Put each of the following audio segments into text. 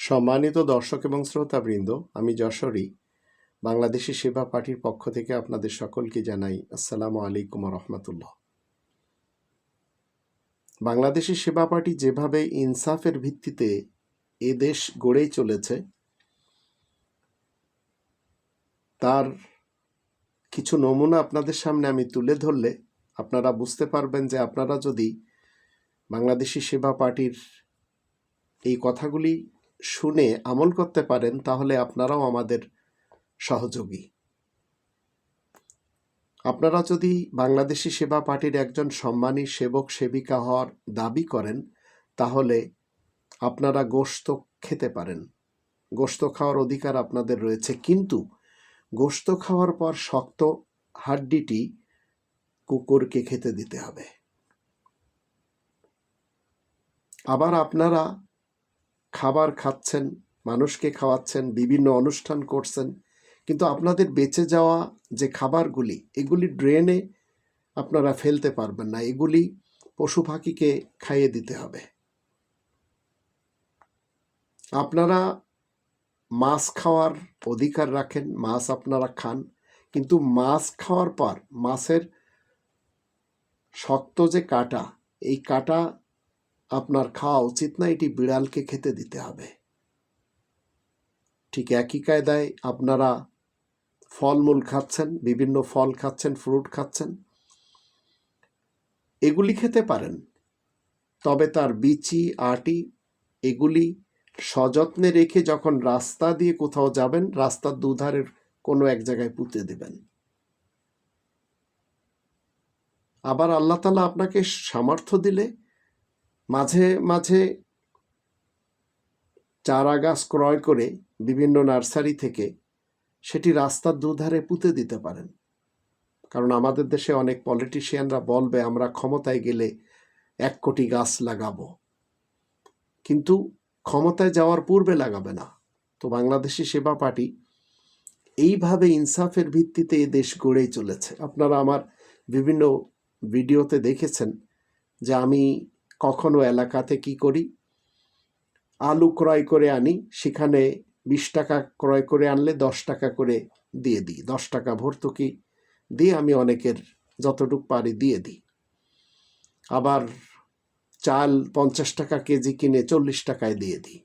সম্মানিত দর্শক এবং শ্রোতাবৃন্দ, আমি যশোরী, বাংলাদেশি সেবা পার্টির পক্ষ থেকে আপনাদের সকলকে জানাই আসসালামু আলাইকুম রহমতুল্লাহ বাংলাদেশি সেবা পার্টি যেভাবে ইনসাফের ভিত্তিতে এ দেশ গড়েই চলেছে, তার কিছু নমুনা আপনাদের সামনে আমি তুলে ধরলে আপনারা বুঝতে পারবেন যে আপনারা যদি বাংলাদেশি সেবা পার্টির এই কথাগুলি শুনে আমল করতে পারেন, তাহলে আপনারাও আমাদের সহযোগী। আপনারা যদি বাংলাদেশি সেবা পার্টির একজন সম্মানী সেবক সেবিকা হওয়ার দাবি করেন, তাহলে আপনারা গোশত খেতে পারেন। গোস্ত খাওয়ার অধিকার আপনাদের রয়েছে, কিন্তু গোশত খাওয়ার পর শক্ত হাড্ডিটি কুকুরকে খেতে দিতে হবে। আবার আপনারা খাবার খাচ্ছেন, মানুষকে খাওয়াচ্ছেন, বিভিন্ন অনুষ্ঠান করছেন, কিন্তু আপনাদের বেঁচে যাওয়া যে খাবারগুলি, এগুলি ড্রেনে আপনারা ফেলতে পারবেন না, এগুলি পশু পাখিকে খাইয়ে দিতে হবে। আপনারা মাছ খাওয়ার অধিকার রাখেন, মাছ আপনারা খান, কিন্তু মাছ খাওয়ার পর মাছের শক্ত যে কাটা, এই কাটা আপনার খাওয়া উচিত না, এটি বিড়ালকে খেতে দিতে হবে। ঠিক একই কায়দায় আপনারা ফলমূল খাচ্ছেন, বিভিন্ন ফল খাচ্ছেন, ফ্রুট খাচ্ছেন, এগুলি খেতে পারেন। তবে তার বিচি, আটি, এগুলি সযত্নে রেখে যখন রাস্তা দিয়ে কোথাও যাবেন, রাস্তার দুধারের কোনো এক জায়গায় পুঁতে দেবেন। আবার আল্লাহ তালা আপনাকে সামর্থ্য দিলে মাঝে মাঝে চারা গাছ ক্রয় করে বিভিন্ন নার্সারি থেকে সেটি রাস্তার দুধারে পুঁতে দিতে পারেন। কারণ আমাদের দেশে অনেক পলিটিশিয়ানরা বলবে, আমরা ক্ষমতায় গেলে এক কোটি গাছ লাগাবো। কিন্তু ক্ষমতায় যাওয়ার পূর্বে লাগাবে না। তো বাংলাদেশি সেবা পার্টি এইভাবে ইনসাফের ভিত্তিতে এ দেশ গড়েই চলেছে। আপনারা আমার বিভিন্ন ভিডিওতে দেখেছেন যে আমি কখনো এলাকাতে কি করি? আলু ক্রয় করে আনি, সেখানে বিশ টাকা ক্রয় করে আনলে দশ টাকা করে দিয়ে দিই। দশ টাকা ভর্তুকি দিয়ে আমি অনেকের যতটুক পারি দিয়ে দিই। আবার চাল পঞ্চাশ টাকা কেজি কিনে চল্লিশ টাকায় দিয়ে দিই।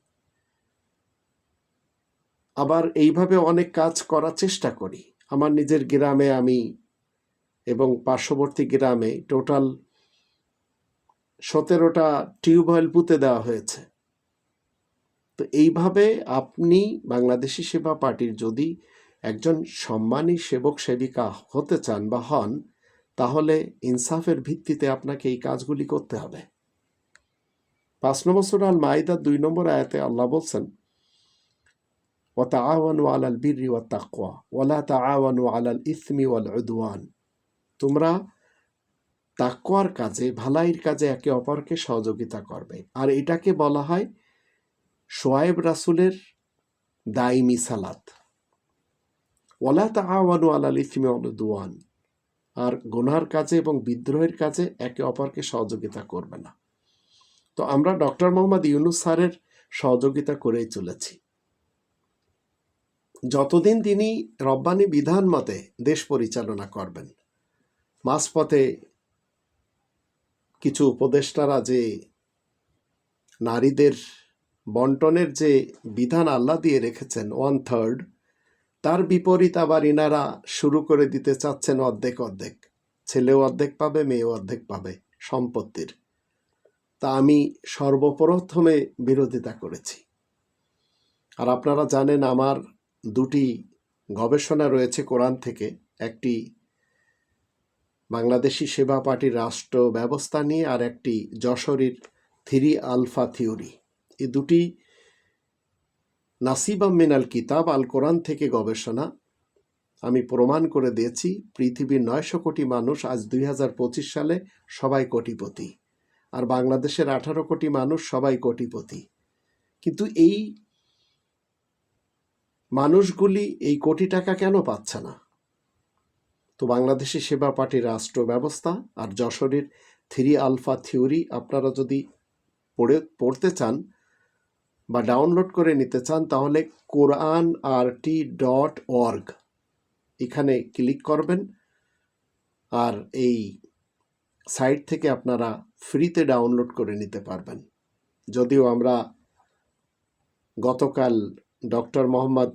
আবার এইভাবে অনেক কাজ করার চেষ্টা করি। আমার নিজের গ্রামে আমি এবং পার্শ্ববর্তী গ্রামে টোটাল সতেরোটা টিউবওয়েল পুঁতে দেওয়া হয়েছে। তো এইভাবে আপনি বাংলাদেশি সেবা পার্টির যদি একজন সম্মানী সেবক সেবিকা হতে চান বা হন, তাহলে ইনসাফের ভিত্তিতে আপনাকে এই কাজগুলি করতে হবে। পাঁচ নম্বর সুরাল মাইদার দুই নম্বর আয়াতে আল্লাহ বলছেন ও তাওয়ানু আলাল বিরি ওয়া তাকওয়া, ওয়ালা তাওয়ানু আলাল ইসমি ওয়াল তোমরা তাকওয়ার কাজে ভালাইয়ের কাজে একে অপরকে সহযোগিতা করবে। আর এটাকে বলা হয় সোয়েব রাসুলের দাইমি সালাত ওলা তাআওয়ানু আলাল ইসমি দুয়ান আর গোনার কাজে এবং বিদ্রোহের কাজে একে অপরকে সহযোগিতা করবে না। তো আমরা ডক্টর মোহাম্মদ ইউনুস স্যারের সহযোগিতা করেই চলেছি। যতদিন তিনি রব্বানি বিধান মতে দেশ পরিচালনা করবেন, মাঝপথে কিছু উপদেষ্টারা যে নারীদের বন্টনের যে বিধান আল্লাহ দিয়ে রেখেছেন ওয়ান থার্ড তার বিপরীত আবার ইনারা শুরু করে দিতে চাচ্ছেন অর্ধেক অর্ধেক। ছেলেও অর্ধেক পাবে, মেয়েও অর্ধেক পাবে সম্পত্তির। তা আমি সর্বপ্রথমে বিরোধিতা করেছি। আর আপনারা জানেন আমার দুটি গবেষণা রয়েছে কোরআন থেকে। একটি বাংলাদেশি সেবা পার্টির রাষ্ট্র ব্যবস্থা নিয়ে আর একটি যশোরীর থিরি আলফা থিওরি। এই দুটি নাসিবাম মিনাল কিতাব আল কোরআন থেকে গবেষণা আমি প্রমাণ করে দিয়েছি, পৃথিবীর নয়শো কোটি মানুষ আজ দুই হাজার পঁচিশ সালে সবাই কোটিপতি, আর বাংলাদেশের আঠারো কোটি মানুষ সবাই কোটিপতি। কিন্তু এই মানুষগুলি এই কোটি টাকা কেন পাচ্ছে না? তো বাংলাদেশি সেবা পার্টির রাষ্ট্র ব্যবস্থা আর যশোরের থ্রি আলফা থিওরি আপনারা যদি পড়ে, পড়তে চান বা ডাউনলোড করে নিতে চান, তাহলে Quran R T dot org এখানে ক্লিক করবেন। আর এই সাইট থেকে আপনারা ফ্রিতে ডাউনলোড করে নিতে পারবেন। যদিও আমরা গতকাল ডক্টর মোহাম্মদ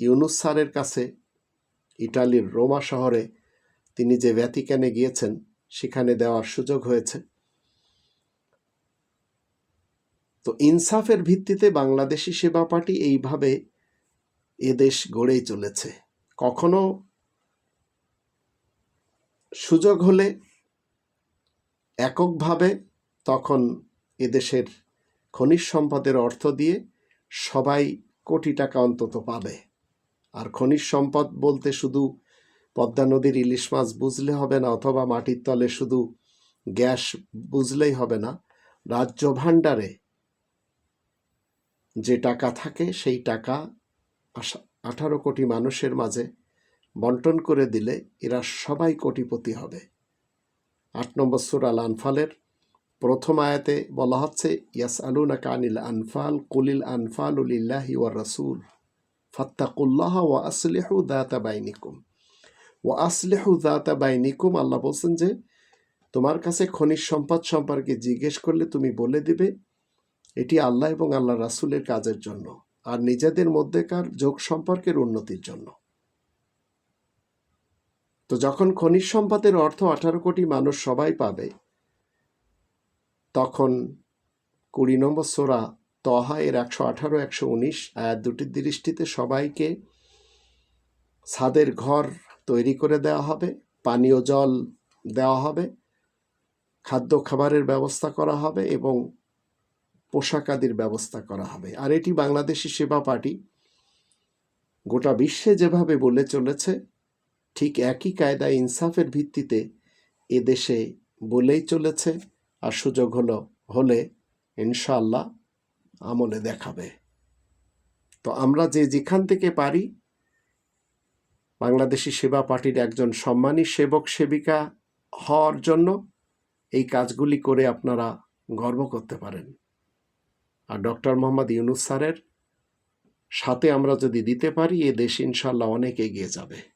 ইউনুস স্যারের কাছে ইটালির রোমা শহরে তিনি যে ভ্যাটিকানে গিয়েছেন, সেখানে দেওয়ার সুযোগ হয়েছে। তো ইনসাফের ভিত্তিতে বাংলাদেশি সেবা পার্টি এইভাবে এদেশ গড়েই চলেছে। কখনো সুযোগ হলে এককভাবে তখন এদেশের খনিজ সম্পদের অর্থ দিয়ে সবাই কোটি টাকা অন্তত পাবে। আর খনিজ সম্পদ বলতে শুধু পদ্মা নদীর ইলিশ মাছ বুঝলে হবে না, অথবা মাটির তলে শুধু গ্যাস বুঝলেই হবে না। রাজ্য ভাণ্ডারে যে টাকা থাকে, সেই টাকা আঠারো কোটি মানুষের মাঝে বন্টন করে দিলে এরা সবাই কোটিপতি হবে। আট নম্বর সুরাল আনফালের প্রথম আয়াতে বলা হচ্ছে ইয়াস আলুনা কানিল আনফাল, কুলিল আনফাল উলিল্লাহি ওয়া রাসুল। ফাত্তাকুল্লাহ ওয়া আসলিহু দাতা বাইনিকুম। ওয়া আসলিহু দাতা বাইনিকুম, আল্লাহ বলছেন যে, তোমার কাছে খনিজ সম্পদ সম্পর্কে জিজ্ঞেস করলে তুমি বলে দিবে, এটি আল্লাহ এবং আল্লাহ রাসুলের কাজের জন্য, আর নিজেদের মধ্যেকার যোগ সম্পর্কের উন্নতির জন্য। তো যখন খনিজ সম্পদের অর্থ আঠারো কোটি মানুষ সবাই পাবে, তখন কুড়ি নম্বর সোরা তহা এর একশো আঠারো, একশো উনিশ আয়াত দুটির দৃষ্টিতে সবাইকে ছাদের ঘর তৈরি করে দেওয়া হবে, পানীয় জল দেওয়া হবে, খাদ্য খাবারের ব্যবস্থা করা হবে এবং পোশাকাদির ব্যবস্থা করা হবে। আর এটি বাংলাদেশি সেবা পার্টি গোটা বিশ্বে যেভাবে বলে চলেছে, ঠিক একই কায়দা ইনসাফের ভিত্তিতে এদেশে বলেই চলেছে। আর সুযোগ হলো, হলে ইনশাল্লাহ আমলে দেখাবে। তো আমরা যে যেখান থেকে পারি, বাংলাদেশি সেবা পার্টির একজন সম্মানী সেবক সেবিকা হওয়ার জন্য এই কাজগুলি করে আপনারা গর্ব করতে পারেন। আর ডক্টর মোহাম্মদ ইউনুস স্যারের সাথে আমরা যদি দিতে পারি, এ দেশ ইনশাল্লাহ অনেক এগিয়ে যাবে।